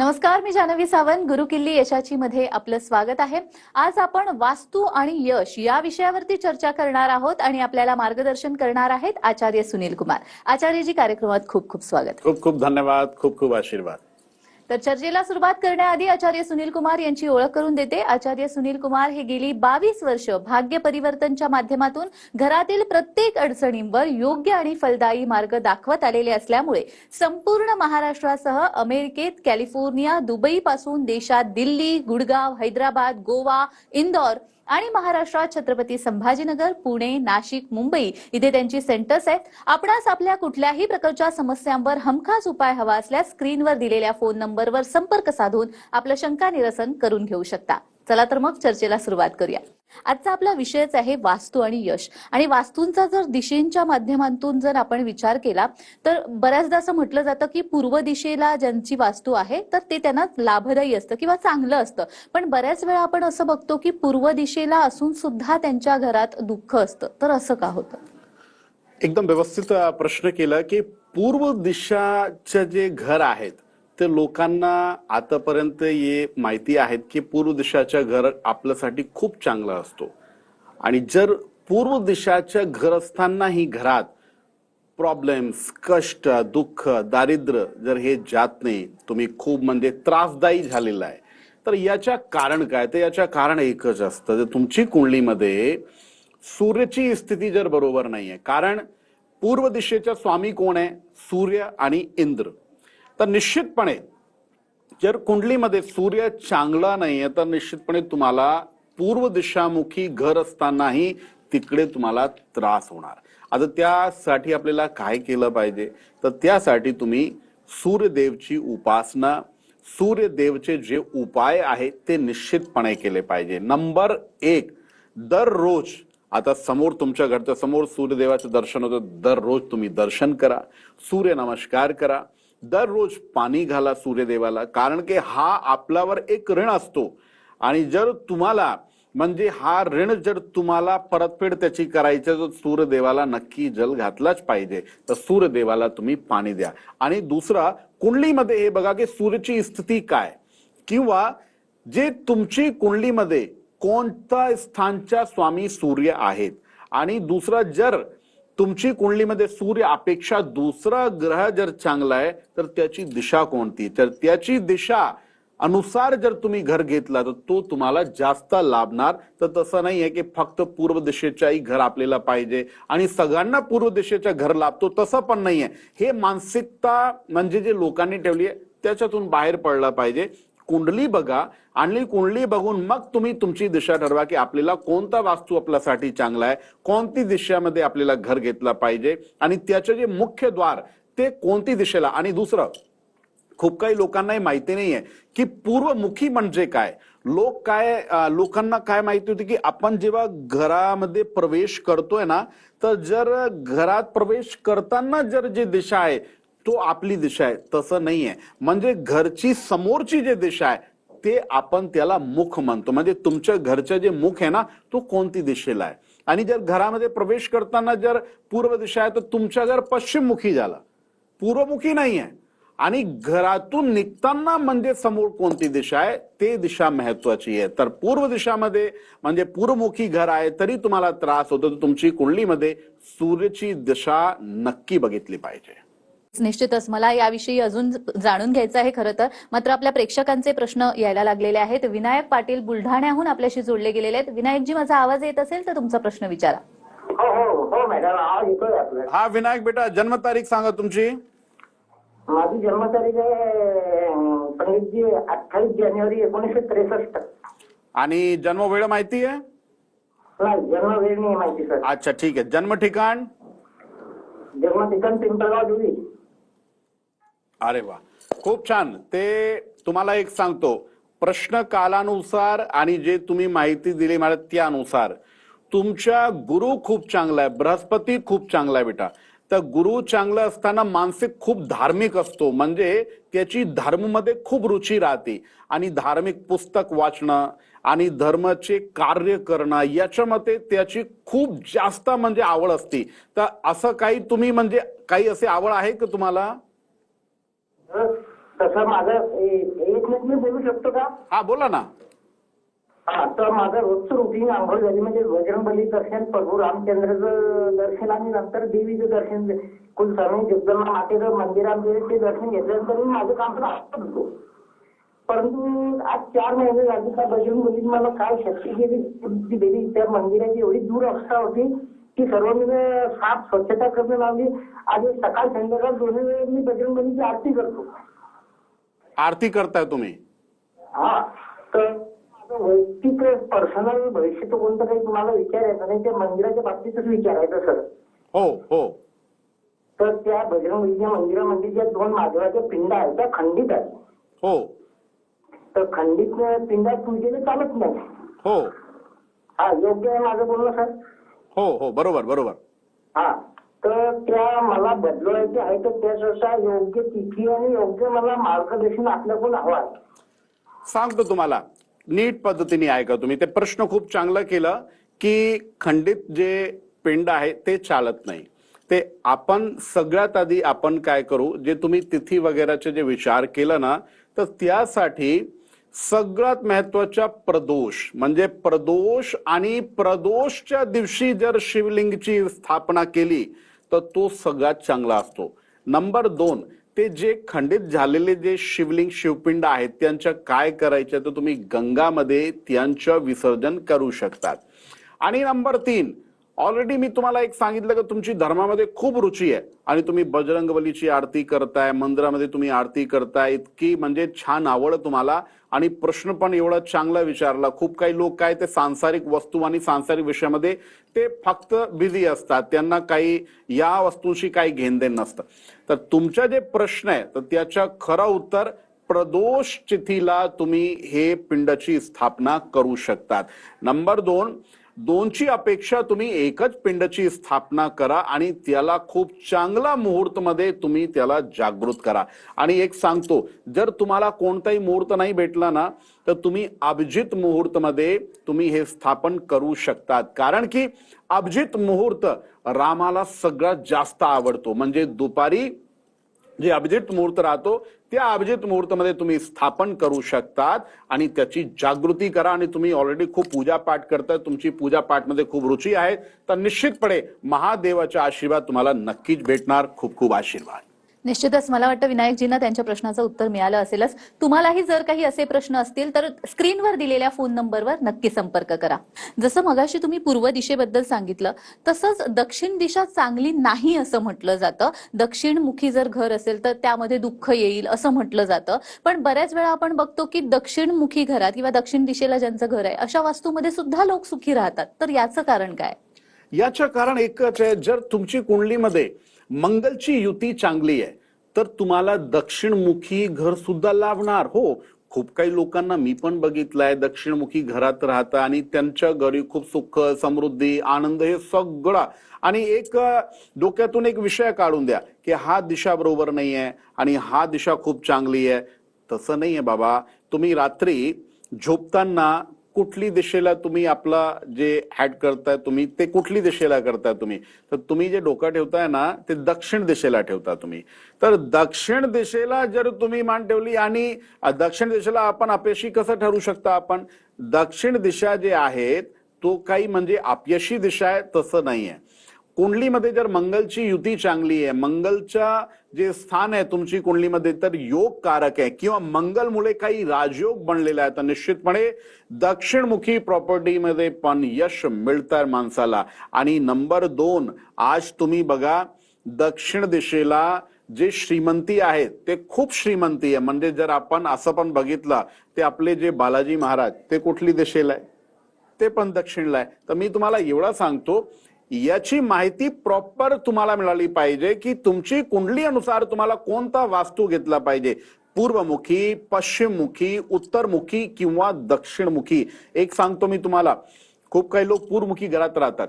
नमस्कार मी जानवी सावंत. गुरुकिल्ली यशाची मध्ये आपलं स्वागत आहे. आज आपण वास्तू आणि यश या विषयावरती चर्चा करणार आहोत आणि आपल्याला मार्गदर्शन करणार आहेत आचार्य सुनील कुमार. आचार्यजी कार्यक्रमात खूप खूप स्वागत. खूप खूप धन्यवाद खूप खूप आशीर्वाद. तर चर्चेला सुरुवात करण्याआधी आचार्य सुनील कुमार यांची ओळख करून देते. आचार्य सुनील कुमार हे गेली बावीस वर्ष भाग्य परिवर्तनच्या माध्यमातून घरातील प्रत्येक अडचणींवर योग्य आणि फलदायी मार्ग दाखवत आलेले असल्यामुळे संपूर्ण महाराष्ट्रासह अमेरिकेत कॅलिफोर्निया दुबई पासून देशात दिल्ली गुडगाव हैदराबाद गोवा इंदौर आणि महाराष्ट्रात छत्रपती संभाजीनगर पुणे नाशिक मुंबई इथे त्यांची सेंटर्स आहेत. आपणास आपल्या कुठल्याही प्रकारच्या समस्यांवर हमखास उपाय हवा असल्यास स्क्रीनवर दिलेल्या फोन नंबरवर संपर्क साधून आपलं शंका निरसन करून घेऊ शकता. चला तर मग चर्चेला सुरुवात करूया. आजचा आपला विषयच आहे वास्तू आणि यश. आणि वास्तूंचा जर दिशेंच्या माध्यमातून जर आपण विचार केला तर बऱ्याचदा असं म्हटलं जातं की पूर्व दिशेला ज्यांची वास्तू आहे तर ते त्यांना लाभदायी असतं किंवा चांगलं असतं. पण बऱ्याच वेळा आपण असं बघतो की पूर्व दिशेला असून सुद्धा त्यांच्या घरात दुःख असतं. तर असं का होतं? एकदम व्यवस्थित प्रश्न केला की पूर्व दिशाचे जे घर आहेत ते लोकांना आतापर्यंत ये माहिती आहेत की पूर्व दिशाच्या घर आपल्यासाठी खूप चांगला असतो. आणि जर पूर्व दिशाच्या घर असतानाही घरात प्रॉब्लेम्स कष्ट दुःख दारिद्र्य जर हे जात नाही तुम्ही खूप म्हणजे त्रासदायी झालेला आहे. तर याच्या कारण काय? तर याच्या कारण एकच असतं. जर तुमची कुंडलीमध्ये सूर्याची स्थिती जर बरोबर नाहीये कारण पूर्व दिशेचा स्वामी कोण आहे? सूर्य आणि इंद्र. तर निश्चितपणे जर कुंडलीमध्ये सूर्य चांगला नाहीये तर निश्चितपणे तुम्हाला पूर्व दिशामुखी घर असतानाही तिकडे तुम्हाला त्रास होणार. आता त्यासाठी आपल्याला काय केलं पाहिजे? तर त्यासाठी तुम्ही सूर्यदेवची उपासना सूर्यदेवचे जे उपाय आहेत ते निश्चितपणे केले पाहिजे. नंबर एक दररोज आता समोर तुमच्या घरच्या समोर सूर्यदेवाचं दर्शन होतं दररोज तुम्ही दर्शन करा सूर्य नमस्कार करा दररोज पाणी घाला सूर्यदेवाला कारण की हा आपल्यावर एक ऋण असतो. आणि जर तुम्हाला म्हणजे हा ऋण जर तुम्हाला परतफेड त्याची करायची तर सूर्यदेवाला नक्की जल घातलाच पाहिजे. तर सूर्यदेवाला तुम्ही पाणी द्या. आणि दुसरा कुंडलीमध्ये हे बघा की सूर्यची स्थिती काय. किंवा जे तुमची कुंडलीमध्ये कोणत्या स्थानच्या स्वामी सूर्य आहेत. आणि दुसरा जर तुमची कुंडलीमध्ये सूर्य अपेक्षा दुसरा ग्रह जर चांगला आहे तर त्याची दिशा कोणती? तर त्याची दिशा अनुसार जर तुम्ही घर घेतला तर तो तुम्हाला जास्त लाभणार. तर तसं नाही आहे की फक्त पूर्व दिशेच्याही घर आपल्याला पाहिजे आणि सगळ्यांना पूर्व दिशेच्या घर लाभतो तसं पण नाहीये. हे मानसिकता म्हणजे जे लोकांनी ठेवली आहे त्याच्यातून बाहेर पडलं पाहिजे. कुंडली बघा आणि कुंडली बघून मग तुम्ही तुमची दिशा ठरवा की आपल्याला कोणता वास्तू आपल्यासाठी चांगला आहे कोणती दिशेमध्ये आपल्याला घर घेतलं पाहिजे आणि त्याचे जे मुख्य द्वार ते कोणती दिशेला? आणि दुसरं खूप काही लोकांनाही माहिती नाहीये की पूर्वमुखी म्हणजे काय? लोक काय लोकांना काय माहिती होती की आपण जेव्हा घरामध्ये प्रवेश करतोय ना तर जर घरात प्रवेश करताना जर जी दिशा आहे तो आपली दिशा आहे तसं नाहीये. म्हणजे घरची समोरची जी दिशा आहे ते आपण त्याला मुख म्हणतो. म्हणजे तुमच्या घरचं जे मुख आहे ना तो कोणती दिशेला आहे? आणि जर घरामध्ये प्रवेश करताना जर पूर्व दिशा आहे तर तुमच्या घर पश्चिममुखी झाला. पूर्वमुखी नाही आहे आणि घरातून निघताना म्हणजे समोर कोणती दिशा आहे ते दिशा महत्वाची आहे. तर पूर्व दिशामध्ये म्हणजे पूर्वमुखी घर आहे तरी तुम्हाला त्रास होतो. तर तुमची कुंडलीमध्ये सूर्याची दिशा नक्की बघितली पाहिजे. निश्चितच. मला याविषयी अजून जाणून घ्यायचं आहे खरं तर. मात्र आपल्या प्रेक्षकांचे प्रश्न यायला लागलेले आहेत. विनायक पाटील बुलढाण्याहून आपल्याशी जोडले गेलेले आहेत. विनायकजी माझा आवाज येत असेल तर तुमचा प्रश्न विचारा. हो हो हो मॅडम हा विनायक बेटा जन्मतारीख सांगा तुमची. माझी जन्मतारीख आहे पंडितजी अठ्ठावीस जानेवारी एकोणीसशे त्रेसष्ट. आणि जन्म वेळ माहिती आहे? नाही जन्म वेळ नाही माहिती सर. अच्छा ठीक आहे. जन्म ठिकाण? जन्म ठिकाण पिंपळगाव देवी. अरे वा. खूप छान. ते तुम्हाला एक सांगतो. प्रश्न कालानुसार आणि जे तुम्ही माहिती दिली मला त्यानुसार तुमच्या गुरु खूप चांगला आहे बृहस्पती खूप चांगला आहे बेटा. तर गुरु चांगला असताना मानसिक खूप धार्मिक असतो. म्हणजे त्याची धर्ममध्ये खूप रुची राहते. आणि धार्मिक पुस्तक वाचणं आणि धर्माचे कार्य करणं याच्यामध्ये त्याची खूप जास्त म्हणजे आवड असते. तर असं काही तुम्ही म्हणजे काही असे आवड आहे का तुम्हाला? तसं माझं एक मिनिट मी बोलू शकतो का? हा बोला ना. हा तर माझं रोजचं रुटीन आंघोळ झाली म्हणजे बजरंगबली दर्शन प्रभू रामचंद्राचं दर्शन आणि नंतर देवीचं दर्शन. कुलस्वामी जगदंबा मातेचं मंदिरामध्ये ते दर्शन घेतल्यानंतर मी माझं काम राहत होतो परंतु आज चार महिने झाले त्या बजरंगबलीत मला काय शक्ती केली ती देवी त्या मंदिराची एवढी दूर अवस्था होती की सर्व मी साफ स्वच्छता करणं लावली. आणि सकाळ संध्याकाळ दोन्ही वेळेस मी बजरंगबलीची आरती करतो. आरती करताय तुम्ही? हा. तर माझं वैयक्तिक पर्सनल भविष्य कोणतं काही तुम्हाला विचारायचं नाही त्या मंदिराच्या बाबतीतच विचारायचं सर. हो हो. तर त्या बजरंगबलीच्या मंदिरामध्ये ज्या दोन महादेवाच्या पिंड आहेत त्या खंडित आहेत. हो. तर खंडित पिंडात पूजेने चालत नाही. हो. हा योग्य आहे माझं बोलणं सर? हो हो बरोबर बरोबर. हा तर त्या मला बदलवायचे आहे तर योग्य तिथी आणि योग्य मला मार्गदर्शन आपल्याकडून हवं सांगतो तुम्हाला नीट पद्धतीने ऐका तुम्ही. ते प्रश्न खूप चांगलं केलं की खंडित जे पिंड आहे ते चालत नाही. ते आपण सगळ्यात आधी आपण काय करू जे तुम्ही तिथी वगैरेचे जे विचार केलं ना तर त्यासाठी सगळ्यात महत्त्वाच्या प्रदोष म्हणजे प्रदोष आणि प्रदोषच्या दिवशी जर शिवलिंगची स्थापना केली तर तो सगळ्यात चांगला असतो. नंबर दोन ते जे खंडित झालेले जे शिवलिंग शिवपिंड आहेत त्यांच्या काय करायचे तर तुम्ही गंगामध्ये त्यांचं विसर्जन करू शकतात. आणि नंबर तीन ऑलरेडी मी तुम्हाला एक सांगितलं की तुमची धर्मामध्ये खूप रुची आहे आणि तुम्ही बजरंगबलीची आरती करताय मंदिरामध्ये तुम्ही आरती करताय इतकी म्हणजे छान आवड तुम्हाला आणि प्रश्न पण एवढा चांगला विचारला. खूप काही लोक काय ते सांसारिक वस्तू आणि सांसारिक विषयामध्ये ते फक्त बिझी असतात. त्यांना काही या वस्तूंशी काही घेणदेण नसतं. तर तुमच्या जे प्रश्न आहे तर त्याच्या खरं उत्तर प्रदोष चिथीला तुम्ही हे पिंडची स्थापना करू शकतात. नंबर दोन दोनची अपेक्षा तुम्ही एकच पिंडची स्थापना करा आणि त्याला खूप चांगला मुहूर्त मध्ये तुम्ही त्याला जागृत करा. आणि एक सांगतो जर तुम्हाला कोणताही मुहूर्त नाही भेटला ना तर तुम्ही अभिजित मुहूर्त मध्ये तुम्ही हे स्थापन करू शकतात. कारण की अभिजित मुहूर्त रामाला सगळ्यात जास्त आवडतो. म्हणजे दुपारी जे अभिजित मुहूर्त राहतो त्या अभिजित मुहूर्तमध्ये तुम्ही स्थापन करू शकतात आणि त्याची जागृती करा आणि तुम्ही ऑलरेडी खूप पूजा पाठ करताय. तुमची पूजा पाठमध्ये खूप रुची आहे. तर निश्चितपणे महादेवाचा आशीर्वाद तुम्हाला नक्कीच भेटणार. खूप खूप आशीर्वाद. निश्चितच मला वाटतं विनायकजींना त्यांच्या प्रश्नाचं उत्तर मिळालं असेलच. तुम्हालाही जर काही असे प्रश्न असतील तर स्क्रीनवर दिलेल्या फोन नंबरवर नक्की संपर्क करा. जसं मगाशी तुम्ही पूर्व दिशेबद्दल सांगितलं तसंच दक्षिण दिशा चांगली नाही असं म्हटलं जातं. दक्षिणमुखी जर घर असेल तर त्यामध्ये दुःख येईल असं म्हटलं जातं. पण बऱ्याच वेळा आपण बघतो की दक्षिणमुखी घरात किंवा दक्षिण दिशेला ज्यांचं घर आहे अशा वास्तूमध्ये सुद्धा लोक सुखी राहतात. तर याचं कारण काय? याचं कारण एकच आहे जर तुमची कुंडलीमध्ये मंगलची युती चांगली आहे तर तुम्हाला दक्षिणमुखी घर सुद्धा लाभणार. हो खूप काही लोकांना मी पण बघितलंय दक्षिणमुखी घरात राहतं आणि त्यांच्या घरी खूप सुख समृद्धी आनंद हे सगळं. आणि एक डोक्यातून एक विषय काढून द्या की हा दिशा बरोबर नाही आहे आणि हा दिशा खूप चांगली आहे. तसं नाही आहे बाबा. तुम्ही रात्री झोपताना कुठली दिशेला तुम्ही आपला जे हॅड करताय तुम्ही ते कुठली दिशेला करताय तुम्ही? तर तुम्ही जे डोकं ठेवताय ना ते दक्षिण दिशेला ठेवता तुम्ही. तर दक्षिण दिशेला जर तुम्ही मान ठेवली आणि दक्षिण दिशेला आपण अपयशी कसं ठरू शकता आपण? दक्षिण दिशा जे आहेत तो काही म्हणजे अपयशी दिशा आहे तसं नाही आहे कुंडलीमध्ये जर मंगलची युती चांगली आहे मंगलच्या जे स्थान आहे तुमची कुंडलीमध्ये तर योग कारक आहे. किंवा मंगलमुळे काही राजयोग बनलेला आहे तर निश्चितपणे दक्षिणमुखी प्रॉपर्टीमध्ये पण यश मिळतं माणसाला. आणि नंबर दोन आज तुम्ही बघा दक्षिण दिशेला जे श्रीमंती आहेत ते खूप श्रीमंती आहे. म्हणजे जर आपण असं पण बघितलं ते आपले जे बालाजी महाराज ते कुठली दिशेला आहे? ते पण दक्षिणला आहे. तर मी तुम्हाला एवढा सांगतो याची माहिती प्रॉपर तुम्हाला मिळाली पाहिजे की तुमची कुंडली अनुसार तुम्हाला कोणता वास्तू घेतला पाहिजे. पूर्वमुखी पश्चिममुखी उत्तरमुखी किंवा दक्षिणमुखी. एक सांगतो मी तुम्हाला. खूप काही लोक पूर्वमुखी घरात राहतात.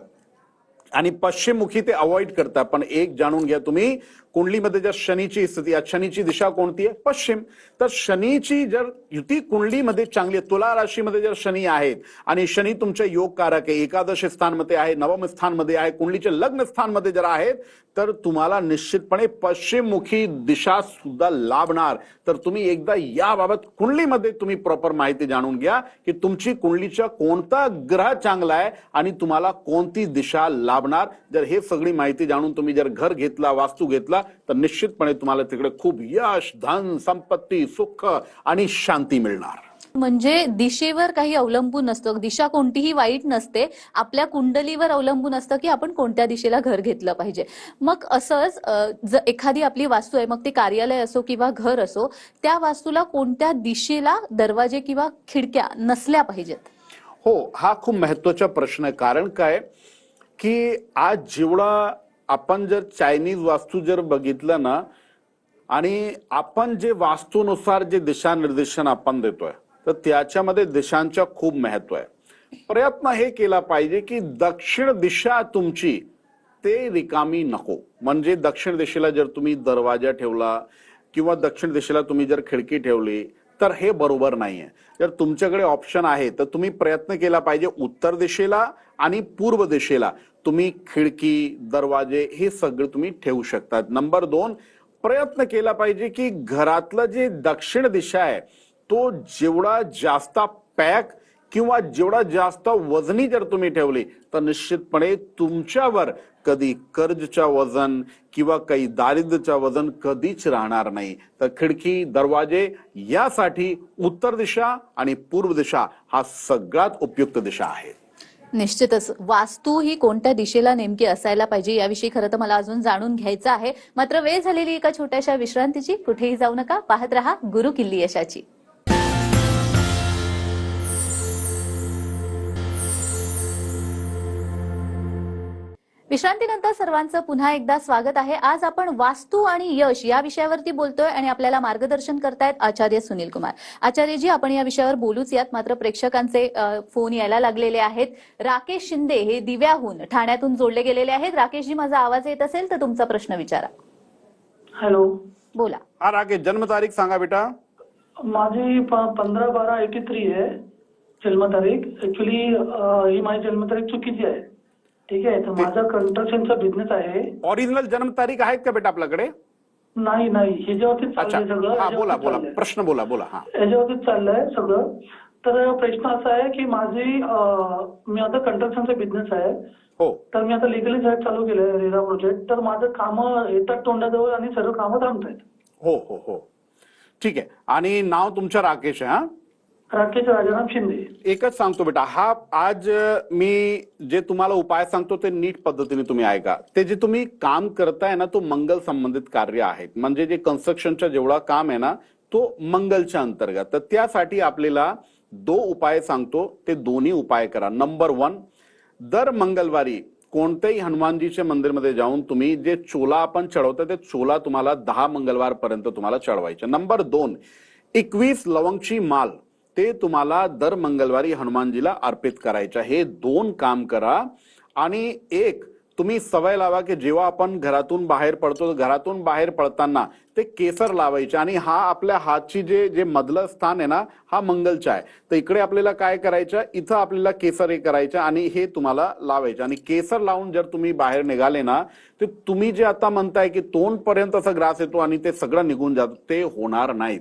आणि पश्चिममुखी ते अवॉइड करता. पण एक जाणून घ्या तुम्ही कुंडलीमध्ये जर शनीची स्थिती आहे शनीची दिशा कोणती आहे? पश्चिम. तर शनीची जर युती कुंडलीमध्ये चांगली आहे तुला राशीमध्ये जर शनी आहेत आणि शनी तुमचे योग कारक आहे एकादश स्थानमध्ये आहे नवम स्थानमध्ये आहे कुंडलीचे लग्न स्थानमध्ये जर आहेत तर तुम्हाला निश्चितपणे पश्चिममुखी दिशा सुद्धा लाभणार. तर तुम्ही एकदा याबाबत कुंडलीमध्ये तुम्ही प्रॉपर माहिती जाणून घ्या की तुमची कुंडलीचा कोणता ग्रह चांगला आहे आणि तुम्हाला कोणती दिशा लाभणार जर हे सगळी माहिती जाणून तुम्ही जर घर घेतला वास्तू घेतला तर निश्चितपणे तुम्हाला तिकडे खूप यश धन संपत्ती सुख आणि शांती मिळणार. म्हणजे दिशेवर काही अवलंबून नसतं. दिशा कोणतीही वाईट नसते. आपल्या कुंडलीवर अवलंबून असतं की आपण कोणत्या दिशेला घर घेतलं पाहिजे. मग असंच अ, ज एखादी आपली वास्तू आहे मग ते कार्यालय असो किंवा घर असो त्या वास्तूला कोणत्या दिशेला दरवाजे किंवा खिडक्या नसल्या पाहिजेत? हो हा खूप महत्त्वाचा प्रश्न आहे. कारण काय? की आज जेवढा आपण जर चायनीज वास्तू जर बघितलं ना आणि आपण जे वास्तूनुसार जे दिशानिर्देशन आपण देतोय तर त्याच्यामध्ये दिशांचा खूप महत्त्व आहे. प्रयत्न हे केला पाहिजे की दक्षिण दिशा तुमची ते रिकामी नको. म्हणजे दक्षिण दिशेला जर तुम्ही दरवाजा ठेवला किंवा दक्षिण दिशेला तुम्ही जर खिडकी ठेवली तर हे बरोबर नाहीये. जर तुमच्याकडे ऑप्शन आहे तर तुम्ही प्रयत्न केला पाहिजे उत्तर दिशेला आणि पूर्व दिशेला. तुम्ही खिडकी दरवाजे हे सगळे तुम्ही ठेवू शकतात. नंबर दोन प्रयत्न केला पाहिजे की घरातलं जे दक्षिण दिशा आहे तो जेवढा जास्त पॅक किंवा जेवढा जास्त वजनी जर तुम्ही ठेवली तर निश्चितपणे तुमच्यावर कधी कर्जच्या वजन किंवा काही दारिद्र्यच्या वजन कधीच राहणार नाही. तर खिडकी दरवाजे यासाठी उत्तर दिशा आणि पूर्व दिशा हा सगळ्यात उपयुक्त दिशा आहे निश्चितच. वास्तू ही कोणत्या दिशेला नेमकी असायला पाहिजे याविषयी खरं तर मला अजून जाणून घ्यायचं आहे. मात्र वेळ झालेली एका छोट्याशा विश्रांतीची कुठेही जाऊ नका. पाहत रहा गुरु किल्ली यशाची. विश्रांतीनंतर सर्वांचं पुन्हा एकदा स्वागत आहे. आज आपण वास्तू आणि यश या विषयावरती बोलतोय आणि आपल्याला मार्गदर्शन करतायत आचार्य सुनील कुमार. आचार्यजी आपण या विषयावर बोलूच यात. मात्र प्रेक्षकांचे फोन यायला लागलेले आहेत. राकेश शिंदे हे दिव्याहून ठाण्यातून जोडले गेलेले आहेत. राकेशजी माझा आवाज येत असेल तर तुमचा प्रश्न विचारा. हॅलो. बोला. हा राकेश जन्मतारीख सांगा बेटा. माझी पंधरा बारा एटी थ्री आहे. जन्मतारीख. ऍक्च्युली ही माझी जन्मतारीख चुकीची आहे. ठीक आहे तर माझा कंस्ट्रक्शनचा बिझनेस आहे. ओरिजिनल जन्मतारीख आहेत का बेटा आपल्याकडे? नाही नाही ह्याच्यावरतीच अच्छा. चाललंय सगळं हा बोला ह्याच्यावरतीच बोला. चाललंय. प्रश्न बोला बोला हा. चाललंय सगळं. तर प्रश्न असा आहे की माझी अं, मी आता कंस्ट्रक्शनचा बिझनेस आहे. हो. तर मी आता लिगली साईड चालू केलंय रेरा प्रोजेक्ट तर माझं कामं येतात तोंडाजवळ आणि सर्व कामं थांबत आहेत हो हो हो. ठीक आहे. आणि नाव तुमचं राकेश आहे हा? राकेश राजाराम शिंदे. एकच सांगतो बेटा हा आज मी जे तुम्हाला उपाय सांगतो ते नीट पद्धतीने तुम्ही ऐका. ते जे तुम्ही काम करताय ना तो मंगल संबंधित कार्य आहेत. म्हणजे जे कन्स्ट्रक्शनचा जेवढा काम आहे ना तो मंगलच्या अंतर्गत. तर त्यासाठी आपल्याला दो उपाय सांगतो ते दोन्ही उपाय करा. नंबर वन दर मंगळवारी कोणत्याही हनुमानजीच्या मंदिरमध्ये जाऊन तुम्ही जे चोला आपण चढवतो ते चोला तुम्हाला दहा मंगळवार पर्यंत तुम्हाला चढवायचे. नंबर दोन एकवीस लवंगची माल ते तुम्हाला दर मंगळवारी हनुमानजीला अर्पित करायच्या हे दोन काम करा. आणि एक तुम्ही सवय लावा की जेव्हा आपण घरातून बाहेर पडतो घरातून बाहेर पडताना ते केसर लावायचे आणि हा आपल्या हातची जे जे मधलं स्थान आहे ना हा मंगलचा आहे. तर इकडे आपल्याला काय करायचं? इथं आपल्याला केसर हे करायचं आणि हे तुम्हाला लावायचं. आणि केसर लावून जर तुम्ही बाहेर निघाले ना तर तुम्ही जे आता म्हणताय की तोंडपर्यंत असं असा ग्रास येतो आणि ते सगळं निघून जातं ते होणार नाही.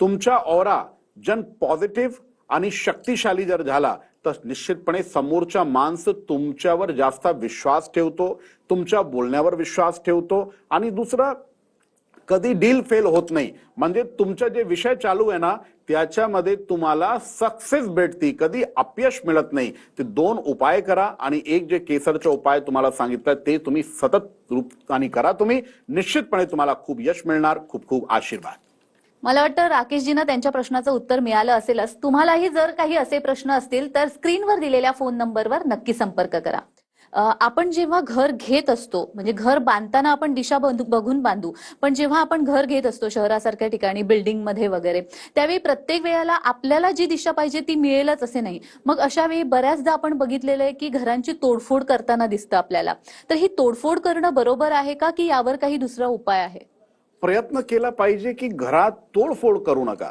तुमच्या ओरा जन पॉझिटिव्ह आणि शक्तिशाली जर झाला तर निश्चितपणे समोरच्या माणसं तुमच्यावर जास्त विश्वास ठेवतो तुमच्या बोलण्यावर विश्वास ठेवतो आणि दुसरं कधी डील फेल होत नाही. म्हणजे तुमचा जे विषय चालू आहे ना त्याच्यामध्ये तुम्हाला सक्सेस भेटती. कधी अपयश मिळत नाही. ते दोन उपाय करा आणि एक जे केसरचे उपाय तुम्हाला सांगितलं ते तुम्ही सतत रूपाने करा तुम्ही. निश्चितपणे तुम्हाला खूप यश मिळणार. खूप खूप आशीर्वाद. मला वाटतं राकेशजींना त्यांच्या प्रश्नाचं उत्तर मिळालं असेलच. तुम्हालाही जर काही असे प्रश्न असतील तर स्क्रीनवर दिलेल्या फोन नंबरवर नक्की संपर्क करा. आपण जेव्हा घर घेत असतो म्हणजे घर बांधताना आपण दिशा बघून बांधू पण जेव्हा आपण घर घेत असतो शहरासारख्या ठिकाणी बिल्डिंगमध्ये वगैरे त्यावेळी प्रत्येक वेळेला आपल्याला जी दिशा पाहिजे ती मिळेलच असे नाही. मग अशा वेळी बऱ्याचदा आपण बघितलेलं आहे की घरांची तोडफोड करताना दिसतं आपल्याला. तर ही तोडफोड करणं बरोबर आहे का की यावर काही दुसरा उपाय आहे? प्रयत्न केला पाहिजे की घरात तोडफोड करू नका.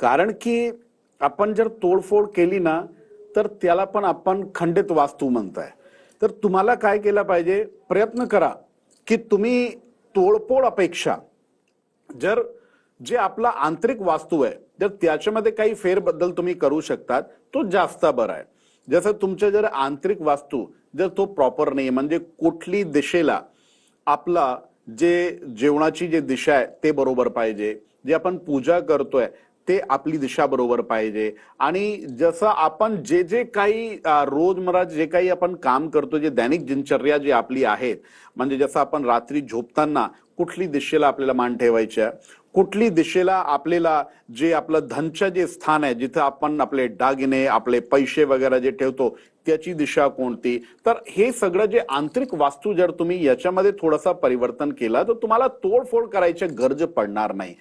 कारण की आपण जर तोडफोड केली ना तर त्याला पण आपण खंडित वास्तू म्हणताय. तर तुम्हाला काय केलं पाहिजे? प्रयत्न करा की तुम्ही तोडफोड अपेक्षा जर जे आपला आंतरिक वास्तू आहे जर त्याच्यामध्ये काही फेरबद्दल तुम्ही करू शकतात तो जास्त बरा आहे. जसं तुमच्या जर आंतरिक वास्तू जर तो प्रॉपर नाही म्हणजे कुठली दिशेला आपला जे जेवणाची जे दिशा आहे ते बरोबर पाहिजे. जे आपण पूजा करतोय ते आपली दिशा बरोबर पाहिजे. आणि जसं आपण जे जे काही रोजमर्रा जे काही आपण काम करतो जे दैनिक दिनचर्या जी आपली आहेत म्हणजे जसं आपण रात्री झोपताना कुठली दिशेला आपल्याला मान ठेवायची आहे कुठली दिशेला आपल्याला जे आपलं धनचं जे स्थान आहे जिथं आपण आपले दागिने आपले पैसे वगैरे जे ठेवतो त्याची दिशा कोणती? तर हे सगळं जे आंतरिक वास्तू जर तुम्ही याच्यामध्ये थोडासा परिवर्तन केला तर तुम्हाला तोडफोड करायची गरज पडणार नाही.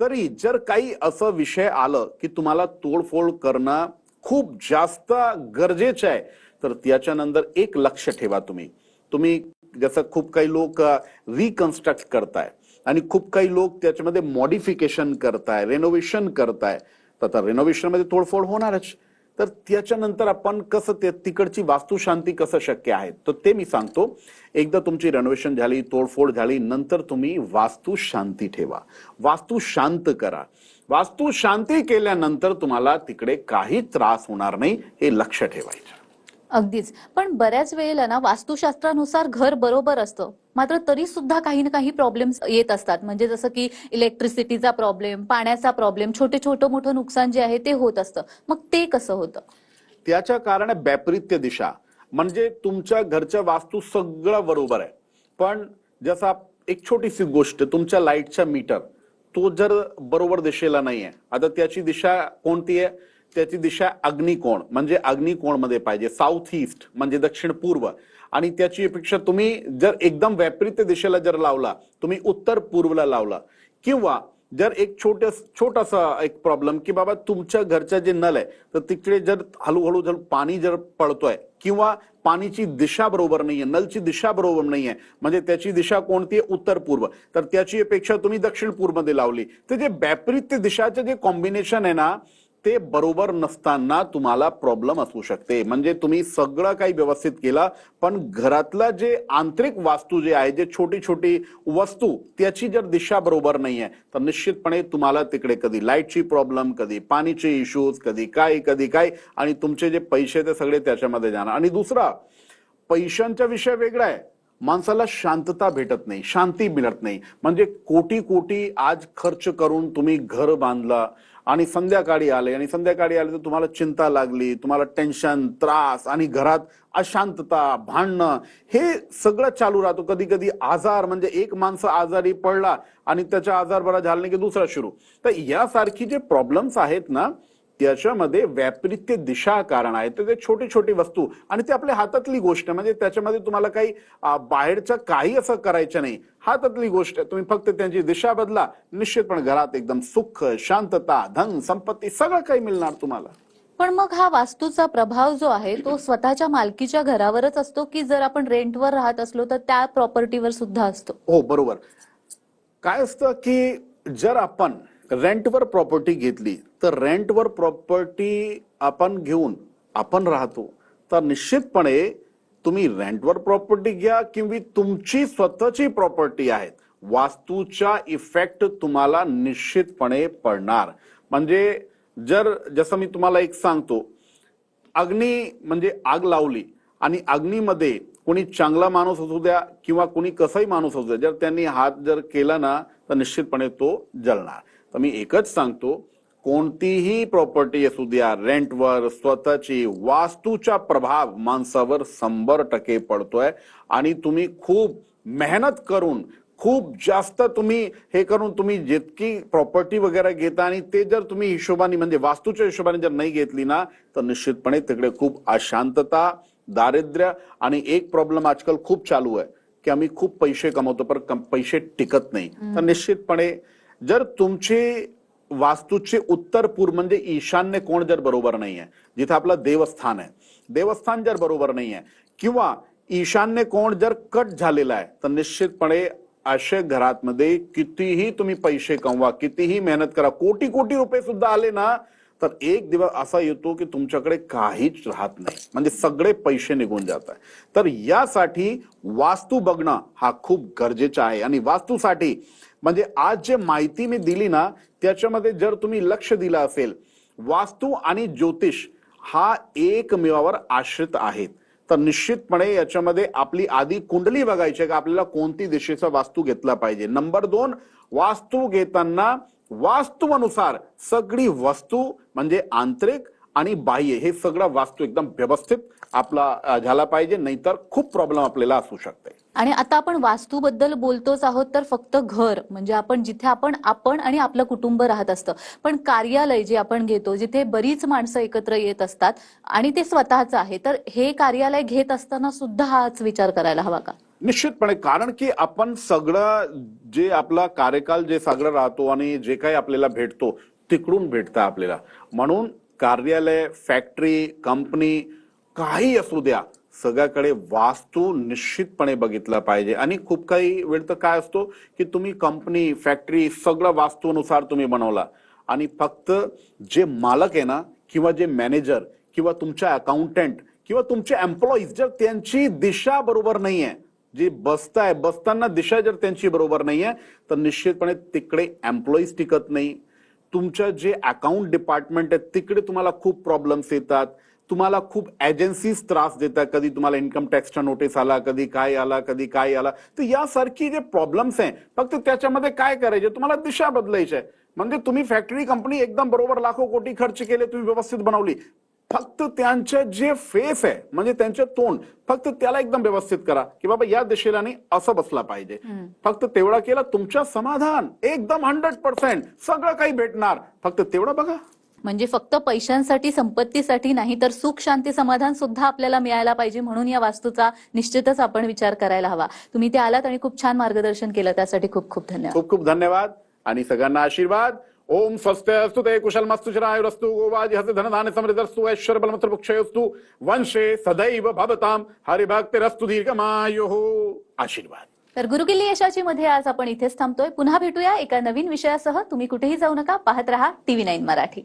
तरी जर काही असं विषय आलं की तुम्हाला तोडफोड करणं खूप जास्त गरजेचं आहे तर त्याच्यानंतर एक लक्ष ठेवा तुम्ही. तुम्ही जसं खूप काही लोक रिकन्स्ट्रक्ट करताय आणि खूप काही लोक त्याच्यामध्ये मॉडिफिकेशन करताय रेनोव्हेशन करताय तर आता रेनोव्हेशनमध्ये तोडफोड होणारच. तर त्याच्यानंतर आपण कसं ते तिकडची वास्तुशांती कसं शक्य आहे? तर ते मी सांगतो. एकदा तुमची रेनोव्हेशन झाली तोडफोड झाली नंतर तुम्ही वास्तू शांती ठेवा. वास्तू शांत करा. वास्तू शांती केल्यानंतर तुम्हाला तिकडे काही त्रास होणार नाही हे लक्ष ठेवायचं. अगदीच. पण बऱ्याच वेळेला ना वास्तुशास्त्रानुसार घर बरोबर असतं. मात्र तरी सुद्धा काही ना काही प्रॉब्लेम्स येत असतात. म्हणजे जसं की इलेक्ट्रिसिटीचा प्रॉब्लेम पाण्याचा प्रॉब्लेम छोटे छोटं मोठं नुकसान जे आहे ते होत असतं. मग ते कसं होतं? त्याच्या कारण आहे वैपरीत्य दिशा. म्हणजे तुमच्या घरच्या वास्तू सगळं बरोबर आहे. पण जसा एक छोटीशी गोष्ट तुमच्या लाईटचा मीटर तो जर बरोबर दिशेला नाहीये आता त्याची दिशा कोणती आहे? त्याची दिशा अग्निकोण म्हणजे अग्निकोणमध्ये पाहिजे साऊथ ईस्ट म्हणजे दक्षिण पूर्व. आणि त्याची अपेक्षा तुम्ही जर एकदम वैपरीत्य दिशेला जर लावला तुम्ही उत्तर पूर्वला लावला किंवा जर एक छोटे छोटासा एक प्रॉब्लेम की बाबा तुमच्या घरच्या जे नल आहे तर तिकडे जर हळूहळू जर पाणी जर पडतोय किंवा पाणीची दिशा बरोबर नाहीये नलची दिशा बरोबर नाहीये म्हणजे त्याची दिशा कोणती आहे? उत्तर पूर्व. तर त्याची अपेक्षा तुम्ही दक्षिण पूर्वमध्ये लावली. तर जे वैपरीत्य दिशाचे जे कॉम्बिनेशन आहे ना ते बरोबर नसताना तुम्हाला प्रॉब्लेम असू शकते. म्हणजे तुम्ही सगळं काही व्यवस्थित केला पण घरातलं जे आंतरिक वास्तू जे आहे जे छोटी छोटी वस्तू त्याची जर दिशा बरोबर नाहीये तर निश्चितपणे तुम्हाला तिकडे कधी लाईटची प्रॉब्लेम कधी पाणीचे इश्यूज कधी काय कधी काय आणि तुमचे जे पैसे ते सगळे त्याच्यामध्ये जाणार. आणि दुसरा पैशांचा विषय वेगळा आहे. माणसाला शांतता भेटत नाही शांती मिळत नाही. म्हणजे कोटी कोटी आज खर्च करून तुम्ही घर बांधला आणि संध्याकाळी आले. आणि संध्याकाळी आले तर तुम्हाला चिंता लागली तुम्हाला टेन्शन त्रास आणि घरात अशांतता भांडणं हे सगळं चालू राहतो. कधी कधी आजार म्हणजे एक माणसं आजारी पडला आणि त्याचा आजार बरा झाला नाही की दुसरा सुरू. तर यासारखी जे प्रॉब्लेम्स आहेत ना त्याच्यामध्ये व्यापरित्य दिशा कारण आहे तर ते छोटी छोटी वस्तू आणि ते आपल्या हातातली गोष्ट. आहे. म्हणजे त्याच्यामध्ये तुम्हाला काही बाहेरचं काही असं करायचं नाही. हातातली गोष्ट. आहे तुम्ही फक्त त्यांची दिशा बदला. निश्चितपणे घरात एकदम सुख शांतता धन संपत्ती सगळं काही मिळणार तुम्हाला. पण मग हा वास्तूचा प्रभाव जो आहे तो स्वतःच्या मालकीच्या घरावरच असतो की जर आपण रेंटवर राहत असलो तर त्या प्रॉपर्टीवर सुद्धा असतो? हो बरोबर. काय असतं की जर आपण रेंटवर प्रॉपर्टी घेतली तर रेंटवर प्रॉपर्टी आपण घेऊन आपण राहतो. तर निश्चितपणे तुम्ही रेंटवर प्रॉपर्टी घ्या किंवा तुमची स्वतःची प्रॉपर्टी आहेत. वास्तूचा इफेक्ट तुम्हाला निश्चितपणे पडणार. म्हणजे जर जसं मी तुम्हाला एक सांगतो अग्नी म्हणजे आग लावली आणि अग्नीमध्ये कोणी चांगला माणूस असू द्या किंवा कोणी कसाही माणूस असू द्या जर त्यांनी हात जर केला ना तर निश्चितपणे तो जळणार. तर मी एकच सांगतो कोणतीही प्रॉपर्टी असू द्या रेंटवर स्वतःची वास्तूचा प्रभाव माणसावर शंभर टक्के पडतोय. आणि तुम्ही खूप मेहनत करून खूप जास्त तुम्ही हे करून तुम्ही जितकी प्रॉपर्टी वगैरे घेता आणि ते जर तुम्ही हिशोबाने म्हणजे वास्तूच्या हिशोबाने जर नाही घेतली ना तर निश्चितपणे तिकडे खूप अशांतता दारिद्र्य आणि एक प्रॉब्लेम आजकाल खूप चालू आहे की आम्ही खूप पैसे कमवतो पण कम- पैसे टिकत नाही. तर निश्चितपणे जर तुमचे वास्तूचे उत्तर पूर्व म्हणजे ईशान्य कोण जर बरोबर नाही आहे जिथे आपलं देवस्थान आहे देवस्थान जर बरोबर नाही आहे किंवा ईशान्य कोण जर कट झालेला आहे तर निश्चितपणे अशा घरातमध्ये कितीही तुम्ही पैसे कमवा कितीही मेहनत करा कोटी कोटी रुपये सुद्धा आले ना तर एक दिवस असा येतो की तुमच्याकडे काहीच राहत नाही. म्हणजे सगळे पैसे निघून जात आहे. तर यासाठी वास्तू बघणं हा खूप गरजेचा आहे. आणि वास्तूसाठी म्हणजे आज जे माहिती मी दिली ना त्याच्यामध्ये जर तुम्ही लक्ष दिलं असेल वास्तू आणि ज्योतिष हा एकमेवावर आश्रित आहेत. तर निश्चितपणे याच्यामध्ये आपली आधी कुंडली बघायची आहे का आपल्याला कोणती दिशेचा वास्तू घेतला पाहिजे. नंबर दोन वास्तू घेताना वास्तूनुसार सगळी वस्तू म्हणजे आंतरिक आणि बाह्य हे सगळं वास्तू एकदम व्यवस्थित आपला झाला पाहिजे. नाहीतर खूप प्रॉब्लेम आपल्याला असू शकते. आणि आता आपण वास्तूबद्दल बोलतोच आहोत तर फक्त घर. म्हणजे आपण जिथे आपण आपण आणि आपलं कुटुंब राहत असतं. पण कार्यालय जे आपण घेतो जिथे बरीच माणसं एकत्र येत असतात आणि ते स्वतःच आहे तर हे कार्यालय घेत असताना सुद्धा हाच विचार करायला हवा का? निश्चितपणे. कारण की आपण सगळं जे आपला कार्यकाल जे सगळं राहतो आणि जे काही आपल्याला भेटतो तिकडून भेटतं आपल्याला. म्हणून कार्यालय फॅक्टरी कंपनी काही असू द्या सगळ्याकडे वास्तू निश्चितपणे बघितला पाहिजे. आणि खूप काही वेळ तर काय असतो की तुम्ही कंपनी फॅक्टरी सगळं वास्तूनुसार तुम्ही बनवला. आणि फक्त जे मालक आहे ना किंवा जे मॅनेजर किंवा तुमच्या अकाउंटंट किंवा तुमचे एम्प्लॉईज जर त्यांची दिशा बरोबर नाही आहे जे बसताय बसताना दिशा जर त्यांची बरोबर नाही आहे तर निश्चितपणे तिकडे एम्प्लॉईज टिकत नाही. तुमचं जे अकाउंट डिपार्टमेंट आहे तिकडे तुम्हाला खूप प्रॉब्लेम्स येतात. तुम्हाला खूप एजन्सीज त्रास देतात. कधी तुम्हाला इन्कम टॅक्सचा नोटीस आला कधी काय आला कधी काय आला. तर यासारखी जे प्रॉब्लेम्स आहे फक्त त्याच्यामध्ये काय करायचे? तुम्हाला दिशा बदलायची आहे. म्हणजे तुम्ही फॅक्टरी कंपनी एकदम बरोबर लाखो कोटी खर्च केले तुम्ही व्यवस्थित बनवली. फक्त त्यांचं जे फेस आहे म्हणजे त्यांचे तोंड फक्त त्याला एकदम व्यवस्थित करा की बाबा या दिशेला नाही असं बसला पाहिजे. फक्त तेवढा केला तुमच्या समाधान एकदम हंड्रेड पर्सेंट सगळं काही भेटणार. फक्त तेवढं बघा. म्हणजे फक्त पैशांसाठी संपत्तीसाठी नाही तर सुख शांती समाधान सुद्धा आपल्याला मिळायला पाहिजे म्हणून या वास्तूचा निश्चितच आपण विचार करायला हवा. तुम्ही ते आलात आणि खूप छान मार्गदर्शन केलं त्यासाठी खूप खूप धन्यवाद. खूप खूप धन्यवाद आणि सगळ्यांना आशीर्वाद. ओम स्वस्ते असतु ते कुशल मस्तु चिरायुरस्तु गोवाजी हसे धनधान्य समृद्धस्तु ऐश्वर बलमत्र वृक्षयस्तु वंशे सदैव भवताम हरिभक्तिरस्तु दीर्घमायुः। आशीर्वाद। तर गुरुकिल्ली यशाची मध्ये आज आपण इथेच थांबतोय. पुन्हा भेटूया एका नवीन विषयासह. तुम्ही कुठेही जाऊ नका पाहत रहा टीव्ही नाईन मराठी.